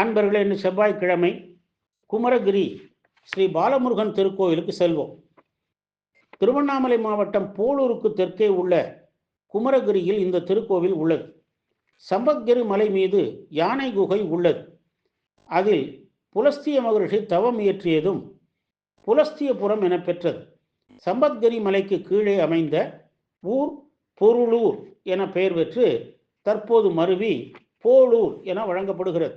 அன்பர்களே இன்று செவ்வாய்க்கிழமை குமரகிரி ஸ்ரீ பாலமுருகன் திருக்கோயிலுக்கு செல்வோம். திருவண்ணாமலை மாவட்டம் போலூருக்கு தெற்கே உள்ள குமரகிரியில் இந்த திருக்கோவில் உள்ளது. சம்பத்கிரி மலை மீது யானை குகை உள்ளது. அதில் புலஸ்திய மகரிஷி தவம் இயற்றியதும் புலஸ்தியபுரம் என பெற்றது. சம்பத்கிரி மலைக்கு கீழே அமைந்த ஊர் பொருளூர் என பெயர் பெற்று தற்போது மருவி போலூர் என வழங்கப்படுகிறது.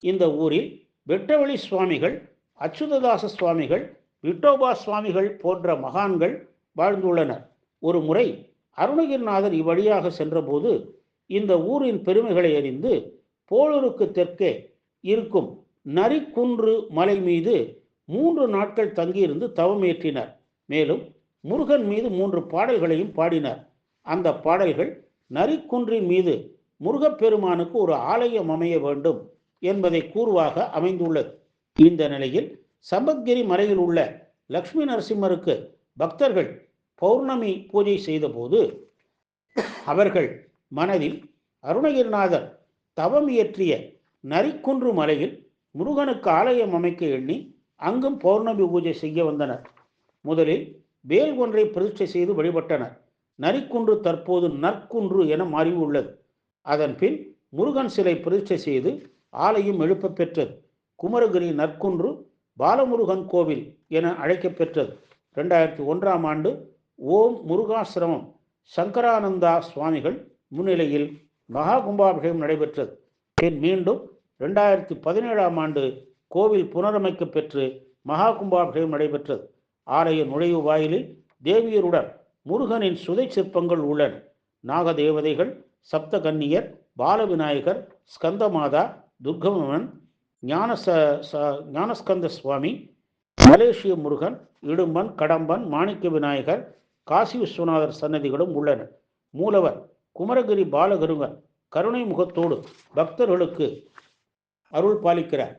இந்த ஊரில் வெட்டவெளி சுவாமிகள் அச்சுததாச சுவாமிகள் விட்டோபா சுவாமிகள் போன்ற மகான்கள் வாழ்ந்துள்ளனர். ஒரு முறை அருணகிரிநாதர் இவ்வழியாக சென்றபோது இந்த ஊரின் பெருமைகளை அறிந்து போலூருக்கு தெற்கே இருக்கும் நரிக்குன்று மலை மீது மூன்று நாட்கள் தங்கியிருந்து தவம் மேலும் முருகன் மீது மூன்று பாடல்களையும் பாடினார். அந்த பாடல்கள் நரிக்குன்றின் மீது முருகப்பெருமானுக்கு ஒரு ஆலயம் அமைய வேண்டும். என்பதை கூறுவாக அமைந்துள்ளது. இந்த நிலையில் சம்பத்கிரி மலையில் உள்ள லக்ஷ்மி நரசிம்மருக்கு பக்தர்கள் பௌர்ணமி பூஜை செய்தபோது அவர்கள் மனதில் அருணகிரிநாதர் தவம் இயற்றிய நரிக்குன்று மலையில் முருகனுக்கு ஆலயம் அமைக்க எண்ணி அங்கும் பௌர்ணமி பூஜை செய்ய வந்தனர். முதலில் வேல் ஒன்றை பிரதிஷ்டை செய்து வழிபட்டனர். நரிக்குன்று தற்போது நற்குன்று என மாறியுள்ளது. அதன் பின் முருகன் சிலை பிரதிஷ்டை செய்து ஆலயம் எழுப்ப பெற்றது. குமரகிரி நற்குன்று பாலமுருகன் கோவில் என அழைக்கப்பெற்றது ரெண்டாயிரத்தி ஒன்றாம் ஆண்டு ஓம் முருகாசிரமம் சங்கரானந்தா சுவாமிகள் முன்னிலையில் மகா கும்பாபிஷேகம் நடைபெற்றது. பின் மீண்டும் ரெண்டாயிரத்தி பதினேழாம் ஆண்டு கோவில் புனரமைக்க பெற்று மகா கும்பாபிஷேகம் நடைபெற்றது. ஆலய நுழைவு வாயிலில் தேவியருடன் முருகனின் சுதை சிற்பங்கள் உள்ளன. நாகதேவதைகள் சப்தகன்னியர் பாலவிநாயகர் ஸ்கந்தமாதா துர்கமவன் ஞான ஞானஸ்கந்த சுவாமி மலேசிய முருகன் இடும்பன் கடம்பன் மாணிக்க விநாயகர் காசி விஸ்வநாதர் சன்னதிகளும் உள்ளன மூலவர் குமரகிரி பாலகருங்கன் கருணை முகத்தோடு பக்தர்களுக்கு அருள் பாலிக்கிறார்.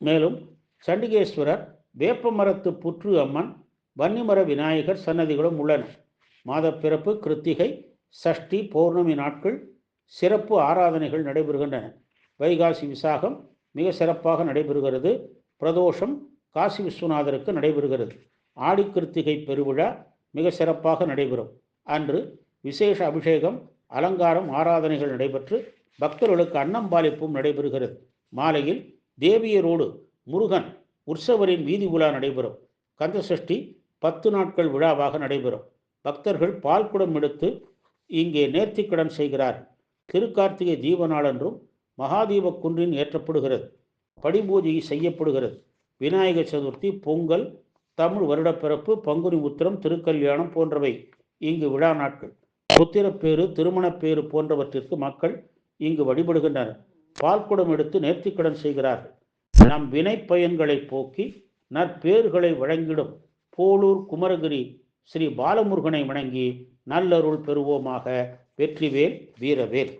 மேலும் சண்டிகேஸ்வரர் வேப்பமரத்து புற்று அம்மன் வன்னிமர விநாயகர் சன்னதிகளும் உள்ளன மாதப்பிறப்பு கிருத்திகை சஷ்டி பௌர்ணமி நாட்கள் சிறப்பு ஆராதனைகள் நடைபெறுகின்றன. வைகாசி விசாகம் மிக சிறப்பாக நடைபெறுகிறது. பிரதோஷம் காசி விஸ்வநாதருக்கு நடைபெறுகிறது. ஆடிக்கிருத்திகை பெருவிழா மிக சிறப்பாக நடைபெறும். அன்று விசேஷ அபிஷேகம் அலங்காரம் ஆராதனைகள் நடைபெற்று பக்தர்களுக்கு அன்னம்பாலிப்பும் நடைபெறுகிறது. மாலையில் தேவியரோடு முருகன் உற்சவரின் வீதி உலா நடைபெறும். கந்தசஷ்டி பத்து நாட்கள் விழாவாக நடைபெறும். பக்தர்கள் பால்குடம் எடுத்து இங்கே நேர்த்திக்கடன் செய்கிறார் திருக்கார்த்திகை தீபநாளன்றும் மகாதீப குன்றின் ஏற்றப்படுகிறது. படிபூஜை செய்யப்படுகிறது. விநாயகர் சதுர்த்தி பொங்கல் தமிழ் வருடப்பிறப்பு பங்குனி உத்திரம் திருக்கல்யாணம் போன்றவை இங்கு விழா நாட்கள். புத்திரப்பேறு திருமணப்பேறு போன்றவற்றிற்கு மக்கள் இங்கு வழிபடுகின்றனர். பால்குடம் எடுத்து நேர்த்திக்கடன் செய்கிறார்கள். நம் வினை பயன்களை போக்கி நற்பேறுகளை வழங்கிடும் போலூர் குமரகிரி ஸ்ரீ பாலமுருகனை வணங்கி நல்லருள் பெறுவோமாக. வெற்றிவேல் வீரவேல்.